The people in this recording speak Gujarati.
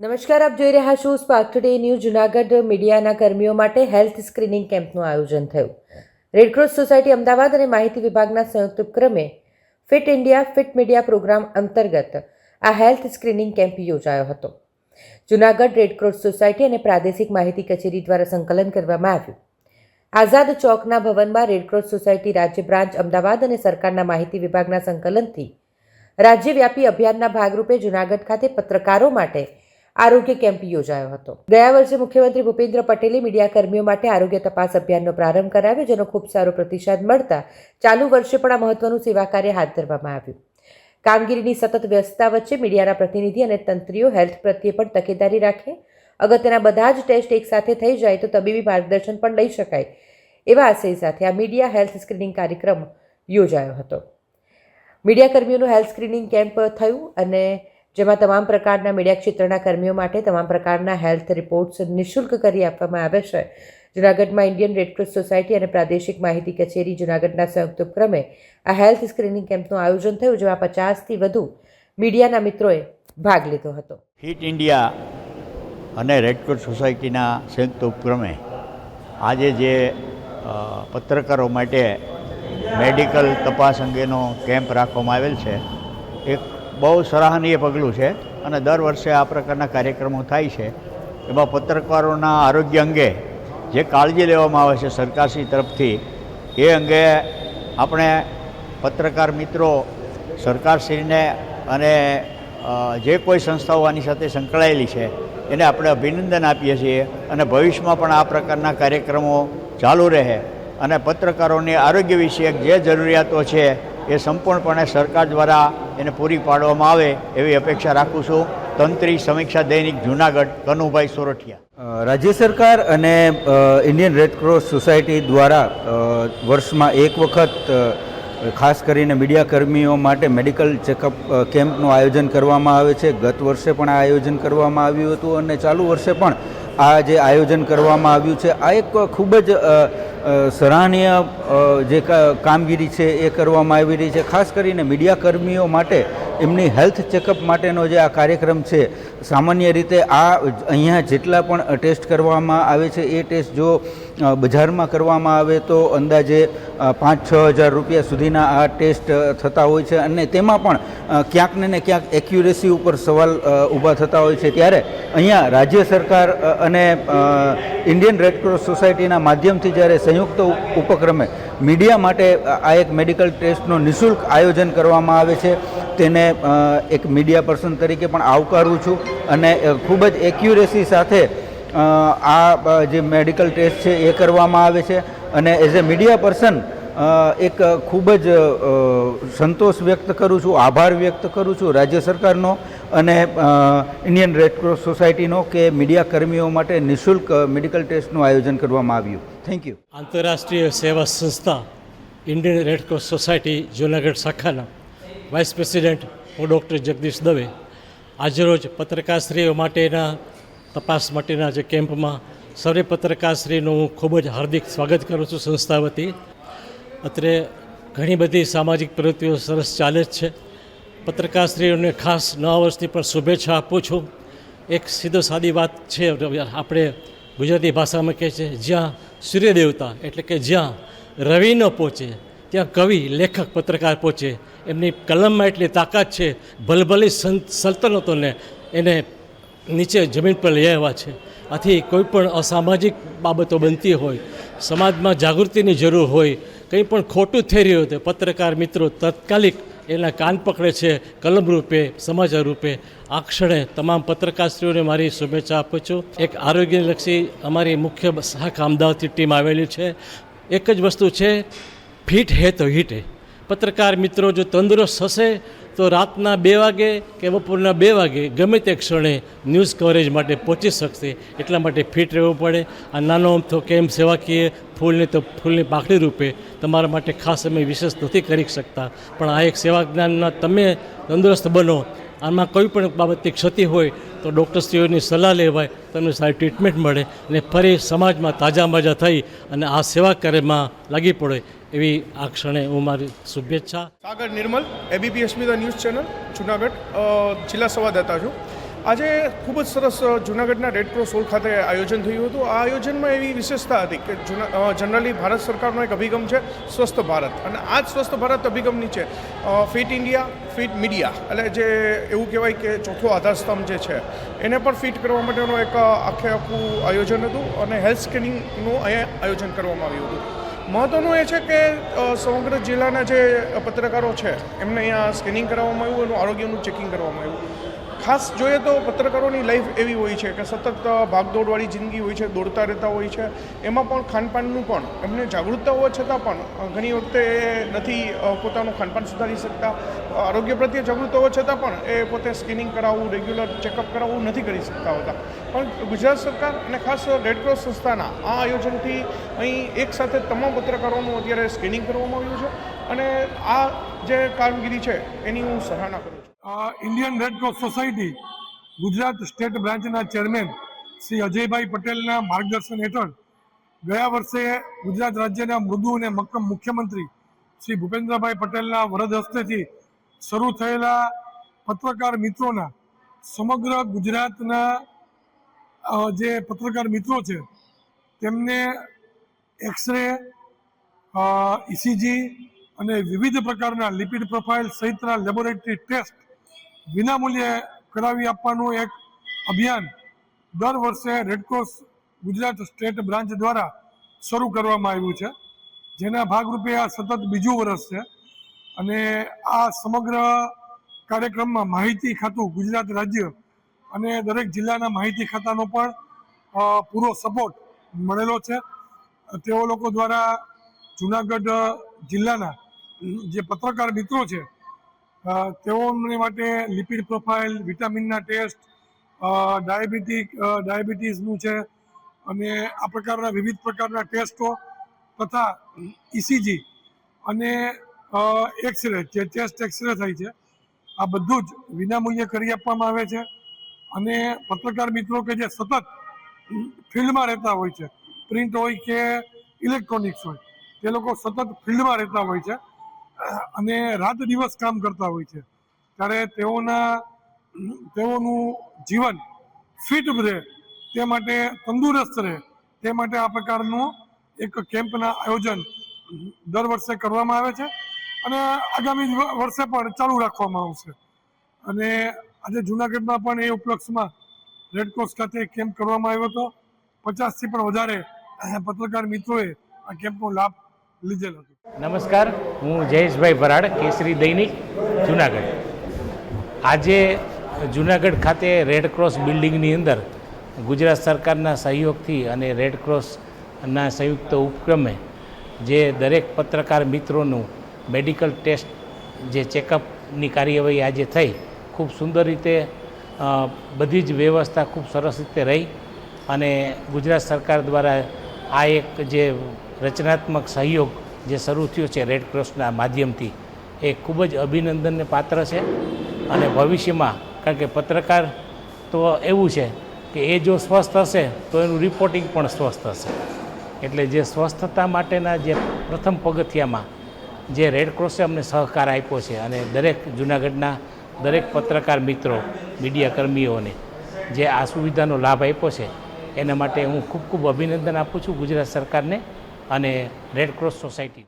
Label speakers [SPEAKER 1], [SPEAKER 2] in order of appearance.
[SPEAKER 1] નમસ્કાર, આપ જોઈ રહ્યા છો સ્પાર્ક ટુડે ન્યૂ જુનાગઢ મીડિયાના કર્મીઓ માટે હેલ્થ સ્ક્રીનિંગ કેમ્પનું આયોજન થયું. રેડક્રોસ સોસાયટી અમદાવાદ અને માહિતી વિભાગના સંયુક્ત ઉપક્રમે fit India fit media program અંતર્ગત આ હેલ્થ સ્ક્રીનિંગ કેમ્પ યોજાયો હતો. જુનાગઢ રેડક્રોસ સોસાયટી અને પ્રાદેશિક માહિતી કચેરી દ્વારા સંકલન કરવામાં આવ્યું. આઝાદ ચોકના ભવનમાં રેડક્રોસ સોસાયટી રાજ્ય બ્રાન્ચ, અમદાવાદ અને સરકારના માહિતી વિભાગના સંકલનથી રાજ્યવ્યાપી અભિયાનના ભાગરૂપે જુનાગઢ ખાતે પત્રકારો માટે આરોગ્ય કેમ્પ યોજાયો હતો. ગયા વર્ષે મુખ્યમંત્રી ભૂપેન્દ્ર પટેલે મીડિયા કર્મીઓ માટે આરોગ્ય તપાસ અભિયાનનો પ્રારંભ કરાવ્યો, જેનો ખૂબ સારો પ્રતિસાદ મળતા ચાલુ વર્ષે પણ આ મહત્વનું સેવા કાર્ય હાથ ધરવામાં આવ્યું. કામગીરીની સતત વ્યસ્તતા વચ્ચે મીડિયાના પ્રતિનિધિ અને તંત્રીઓ હેલ્થ પ્રત્યે પણ તકેદારી રાખે. અગત્યના બધા જ ટેસ્ટ એકસાથે થઈ જાય તો તબીબી માર્ગદર્શન પણ લઈ શકાય, એવા આશય સાથે આ મીડિયા હેલ્થ સ્ક્રીનિંગ કાર્યક્રમ યોજાયો હતો. મીડિયા કર્મીઓનું હેલ્થ સ્ક્રીનિંગ કેમ્પ થયું અને જેમાં તમામ પ્રકારના મીડિયા ક્ષેત્રના કર્મીઓ માટે તમામ પ્રકારના હેલ્થ રિપોર્ટ્સ નિઃશુલ્ક કરી આપવામાં આવે છે. જૂનાગઢમાં ઇન્ડિયન રેડક્રોસ સોસાયટી અને પ્રાદેશિક માહિતી કચેરી જૂનાગઢના સંયુક્ત ઉપક્રમે આ હેલ્થ સ્ક્રીનિંગ કેમ્પનું આયોજન થયું, જેમાં પચાસથી વધુ મીડિયાના મિત્રોએ ભાગ લીધો હતો.
[SPEAKER 2] ફિટ ઇન્ડિયા અને રેડક્રોસ સોસાયટીના સંયુક્ત ઉપક્રમે આજે જે પત્રકારો માટે મેડિકલ તપાસ અંગેનો કેમ્પ રાખવામાં આવેલ છે, એક બહુ સરાહનીય પગલું છે અને દર વર્ષે આ પ્રકારના કાર્યક્રમો થાય છે. એમાં પત્રકારોના આરોગ્ય અંગે જે કાળજી લેવામાં આવે છે સરકારશ્રી તરફથી, એ અંગે આપણે પત્રકાર મિત્રો, સરકારશ્રીને અને જે કોઈ સંસ્થાઓ આની સાથે સંકળાયેલી છે, એને આપણે અભિનંદન આપીએ છીએ અને ભવિષ્યમાં પણ આ પ્રકારના કાર્યક્રમો ચાલુ રહે અને પત્રકારોની આરોગ્ય વિષયક જે જરૂરિયાતો છે એ સંપૂર્ણપણે સરકાર દ્વારા એને પૂરી પાડવામાં આવે એવી અપેક્ષા રાખું છું. તંત્રી સમીક્ષા દૈનિક જુનાગઢ કનુભાઈ સોરઠિયા.
[SPEAKER 3] રાજ્ય સરકાર અને ઇન્ડિયન રેડક્રોસ સોસાયટી દ્વારા વર્ષમાં એક વખત ખાસ કરીને મીડિયા કર્મીઓ માટે મેડિકલ ચેકઅપ કેમ્પનું આયોજન કરવામાં આવે છે. ગત વર્ષે પણ આ આયોજન કરવામાં આવ્યું હતું અને ચાલુ વર્ષે પણ આ જે આયોજન કરવામાં આવ્યું છે, આ એક ખૂબ જ સરાહનીય જે કામગીરી છે એ કરવામાં આવી રહી છે. ખાસ કરીને મીડિયા કર્મીઓ માટે, એમની હેલ્થ ચેકઅપ માટેનો જે આ કાર્યક્રમ છે, સામાન્ય રીતે આ અહીંયા જેટલા પણ ટેસ્ટ કરવામાં આવે છે, એ ટેસ્ટ જો બજારમાં કરવામાં આવે તો અંદાજે પાંચ છ હજાર રૂપિયા સુધીના આ ટેસ્ટ થતા હોય છે અને તેમાં પણ ક્યાંક ને ક્યાંક એક્યુરેસી ઉપર સવાલ ઊભા થતા હોય છે. ત્યારે અહીંયા રાજ્ય સરકાર અને ઇન્ડિયન રેડક્રોસ સોસાયટીના માધ્યમથી જ્યારે સંયુક્ત ઉપક્રમે મીડિયા માટે આ એક મેડિકલ ટેસ્ટનું નિઃશુલ્ક આયોજન કરવામાં આવે છે, તેને એક મીડિયા પર્સન તરીકે પણ આવકારું છું. અને ખૂબ જ એક્યુરેસી સાથે આ જે મેડિકલ ટેસ્ટ છે એ કરવામાં આવે છે અને એઝ એ મીડિયા પર્સન એક ખૂબ જ સંતોષ વ્યક્ત કરું છું, આભાર વ્યક્ત કરું છું રાજ્ય સરકારનો અને ઇન્ડિયન રેડક્રોસ સોસાયટીનો કે મીડિયા કર્મીઓ માટે નિઃશુલ્ક મેડિકલ ટેસ્ટનું આયોજન કરવામાં આવ્યું. થેન્ક યુ
[SPEAKER 4] આંતરરાષ્ટ્રીય સેવા સંસ્થા, ઇન્ડિયન રેડક્રોસ સોસાયટી, જૂનાગઢ શાખાના વાઇસ પ્રેસિડેન્ટ, હું ડૉક્ટર જગદીશ દવે. આજરોજ પત્રકારશ્રીઓ માટેના તપાસ માટેના જે કેમ્પમાં સર્વે પત્રકારશ્રીનું હું ખૂબ જ હાર્દિક સ્વાગત કરું છું સંસ્થા વતી. અત્રે ઘણી બધી સામાજિક પ્રવૃત્તિઓ સરસ ચાલે જ છે. પત્રકારશ્રીઓને ખાસ નવા વર્ષની પણ શુભેચ્છા આપું છું. એક સીધો સાદી વાત છે, આપણે ગુજરાતી ભાષામાં કહે છે, જ્યાં સૂર્ય દેવતા એટલે કે જ્યાં રવિ ન પહોંચે, ત્યાં કવિ, લેખક, પત્રકાર પહોંચે. એમની કલમમાં એટલી તાકાત છે, ભલભલી સલ્તનતોને એને નીચે જમીન પર લઈ આવ્યા છે. આથી કોઈ પણ અસામાજિક બાબતો બનતી હોય, સમાજમાં જાગૃતિની જરૂર હોય, કંઈ પણ ખોટું થઈ રહ્યું હોય તો પત્રકાર મિત્રો તાત્કાલિક એના કાન પકડે છે કલમ રૂપે સમાચાર રૂપે આ ક્ષણે તમામ પત્રકારશ્રીઓને મારી શુભેચ્છા આપું છું. એક આરોગ્યલક્ષી અમારી મુખ્ય શાખા અમદાવાદથી ટીમ આવેલી છે. એક જ વસ્તુ છે, ફિટ હે તો હિટ હે. પત્રકાર મિત્રો જો તંદુરસ્ત હશે તો રાતના બે વાગે કે બપોરના બે વાગે ગમે તે ક્ષણે ન્યૂઝ કવરેજ માટે પહોંચી શકશે, એટલા માટે ફિટ રહેવું પડે. આ નાનો અમથો કેમ સેવાકીય ફૂલની તો ફૂલની પાકડી રૂપે તમારા માટે ખાસ અમે વિશેષ નથી કરી શકતા. પણ આ એક સેવા જ્ઞાનના તમે તંદુરસ્ત બનો. આમાં કોઈ પણ બાબતની ક્ષતિ હોય તો ડૉક્ટરશ્રીઓની સલાહ લેવાય, તમને સારી ટ્રીટમેન્ટ મળે અને ફરી સમાજમાં તાજા મજા થઈ અને આ સેવા કાર્યમાં લાગી પડે. એવી આ ક્ષણે હું મારી શુભેચ્છા.
[SPEAKER 5] Sagar Nirmal ABP Asmita news channel Junagadh. જિલ્લા સંવાદદાતા છું. આજે ખૂબ જ સરસ જુનાગઢના રેડક્રોસ રેડ ક્રોસ હોલ ખાતે આયોજન થયું હતું. આ આયોજનમાં એવી વિશેષતા હતી કે જૂના જનરલી ભારત સરકારનો એક અભિગમ છે સ્વસ્થ ભારત. અને આ જ સ્વસ્થ ભારત અભિગમ નીચે ફિટ ઇન્ડિયા ફિટ મીડિયા એટલે જે એવું કહેવાય કે ચોથો આધારસ્તંભ જે છે, એને પણ ફિટ કરવા માટેનું એક આખે આખું આયોજન હતું. અને હેલ્થ સ્કેનિંગનું અહીંયા આયોજન કરવામાં આવ્યું હતું. મહત્ત્વનું એ છે કે સમગ્ર જિલ્લાના જે પત્રકારો છે, એમને અહીંયા સ્કેનિંગ કરવામાં આવ્યું એનું આરોગ્યનું ચેકિંગ કરવામાં આવ્યું. ખાસ જોઈએ તો પત્રકારોની લાઈફ એવી હોય છે કે સતત ભાગદોડવાળી જિંદગી હોય છે, દોડતા રહેતા હોય છે. એમાં પણ ખાનપાનનું પણ એમને જાગૃતતા હોવા છતાં પણ ઘણી વખતે નથી પોતાનું ખાનપાન સુધારી શકતા. આરોગ્ય પ્રત્યે જાગૃત હોવા છતાં પણ એ પોતે સ્કિનિંગ કરાવવું, રેગ્યુલર ચેકઅપ કરાવવું નથી કરી શકતા હોતા. પણ ગુજરાત સરકાર અને ખાસ રેડક્રોસ સંસ્થાના આ આયોજનથી અહીં એક સાથે તમામ પત્રકારોનું અત્યારે સ્કિનિંગ કરવામાં આવ્યું છે. અને આ જે કામગીરી છે, એની હું સરાહના કરું
[SPEAKER 6] Indian red cross society Gujarat state બ્રાન્ચના ચેરમેન શ્રી અજયભાઈ પટેલના માર્ગદર્શન હેઠળ ગયા વર્ષે ગુજરાત રાજ્યના મૃદુ અને મક્કમ મુખ્યમંત્રી શ્રી ભૂપેન્દ્રભાઈ પટેલના વરદ હસ્તેથી શરૂ થયેલા પત્રકાર મિત્રોના સમગ્ર ગુજરાતના જે પત્રકાર મિત્રો છે, તેમને એક્સરે ઇસીજી અને વિવિધ પ્રકારના લિપિડ પ્રોફાઇલ સહિતના લેબોરેટરી ટેસ્ટ વિનામૂલ્યે કરાવી આપવાનું એક અભિયાન દર વર્ષે રેડક્રોસ ગુજરાત સ્ટેટ બ્રાન્ચ દ્વારા શરૂ કરવામાં આવ્યું છે. જેના ભાગરૂપે આ સતત બીજું વર્ષ છે. અને આ સમગ્ર કાર્યક્રમમાં માહિતી ખાતું ગુજરાત રાજ્ય અને દરેક જિલ્લાના માહિતી ખાતાનો પણ પૂરો સપોર્ટ મળેલો છે. તેઓ લોકો દ્વારા જુનાગઢ જિલ્લાના જે પત્રકાર મિત્રો છે તેઓને માટે લિપિડ પ્રોફાઇલ વિટામિનના ટેસ્ટ ડાયાબિટીક ડાયાબિટીસનું છે અને આ પ્રકારના વિવિધ પ્રકારના ટેસ્ટો તથા ઇસીજી અને એક્સરે જે ચેસ્ટ એક્સરે થાય છે, આ બધું જ વિનામૂલ્યે કરી આપવામાં આવે છે અને પત્રકાર મિત્રો કે જે સતત ફિલ્ડમાં રહેતા હોય છે, પ્રિન્ટ હોય કે ઇલેક્ટ્રોનિક્સ હોય, તે લોકો સતત ફિલ્ડમાં રહેતા હોય છે અને રાત દિવસ કામ કરતા હોય છે. ત્યારે તેઓના, તેઓનું જીવન ફિટ રહે, તે માટે તંદુરસ્ત રહે, તે માટે આ પ્રકારનું એક કેમ્પના આયોજન દર વર્ષે કરવામાં આવે છે અને આગામી વર્ષે પણ ચાલુ રાખવામાં આવશે. અને આજે જૂનાગઢમાં પણ એ ઉપલક્ષમાં રેડક્રોસ ખાતે કેમ્પ કરવામાં આવ્યો હતો. પચાસથી પણ વધારે પત્રકાર મિત્રોએ આ કેમ્પનો લાભ લીધેલ
[SPEAKER 7] નમસ્કાર, હું જયેશભાઈ ભરાડ કેસરી દૈનિક, જુનાગઢ. આજે જુનાગઢ ખાતે રેડ ક્રોસ બિલ્ડિંગની અંદર ગુજરાત સરકારના સહયોગથી અને રેડ ક્રોસના સંયુક્ત ઉપક્રમે જે દરેક પત્રકાર મિત્રોનું મેડિકલ ટેસ્ટ જે ચેકઅપની કાર્યવાહી આજે થઈ, ખૂબ સુંદર રીતે બધી જ વ્યવસ્થા ખૂબ સરસ રીતે રહી અને ગુજરાત સરકાર દ્વારા આ એક જે રચનાત્મક સહયોગ જે શરૂ થયો છે રેડ ક્રોસના માધ્યમથી, એ ખૂબ જ અભિનંદનને પાત્ર છે. અને ભવિષ્યમાં, કારણ કે પત્રકાર તો એવું છે કે એ જો સ્વસ્થ હશે, તો એનું રિપોર્ટિંગ પણ સ્વસ્થ હશે. એટલે જે સ્વસ્થતા માટેના જે પ્રથમ પગથિયામાં જે રેડ ક્રોસે અમને સહકાર આપ્યો છે અને દરેક જૂનાગઢના દરેક પત્રકાર મિત્રો, મીડિયા કર્મીઓને જે આ સુવિધાનો લાભ આપ્યો છે, એના માટે હું ખૂબ ખૂબ અભિનંદન આપું છું ગુજરાત સરકારને. અને રેડ ક્રોસ સોસાયટી